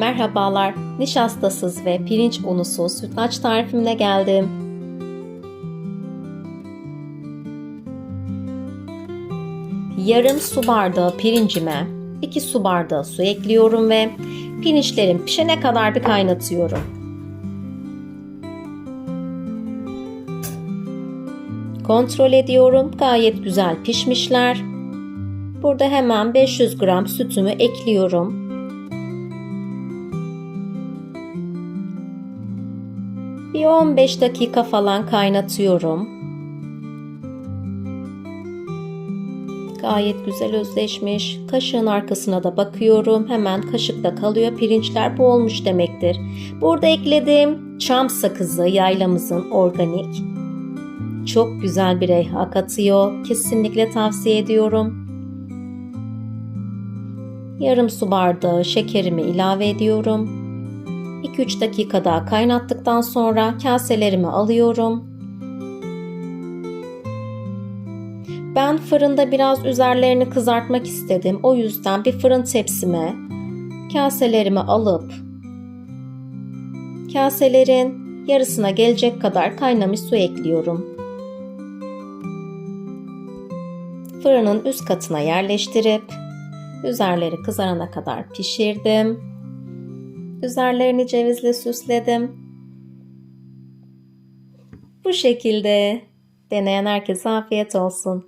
Merhabalar, nişastasız ve pirinç unusuz sütlaç tarifimle geldim. Yarım su bardağı pirincime 2 su bardağı su ekliyorum ve pirinçlerim pişene kadar bir kaynatıyorum. Kontrol ediyorum. Gayet güzel pişmişler. Burada hemen 500 gram sütümü ekliyorum. Bir 15 dakika falan kaynatıyorum. Gayet güzel özleşmiş. Kaşığın arkasına da bakıyorum. Hemen kaşıkta kalıyor. Pirinçler bu olmuş demektir. Burada ekledim çam sakızı yaylamızın organik. Çok güzel bir reyha katıyor. Kesinlikle tavsiye ediyorum. Yarım su bardağı şekerimi ilave ediyorum. 2-3 dakika daha kaynattıktan sonra kaselerimi alıyorum. Ben fırında biraz üzerlerini kızartmak istedim. O yüzden bir fırın tepsime kaselerimi alıp kaselerin yarısına gelecek kadar kaynamış su ekliyorum. Fırının üst katına yerleştirip üzerleri kızarana kadar pişirdim. Üzerlerini cevizle süsledim. Bu şekilde deneyen herkese afiyet olsun.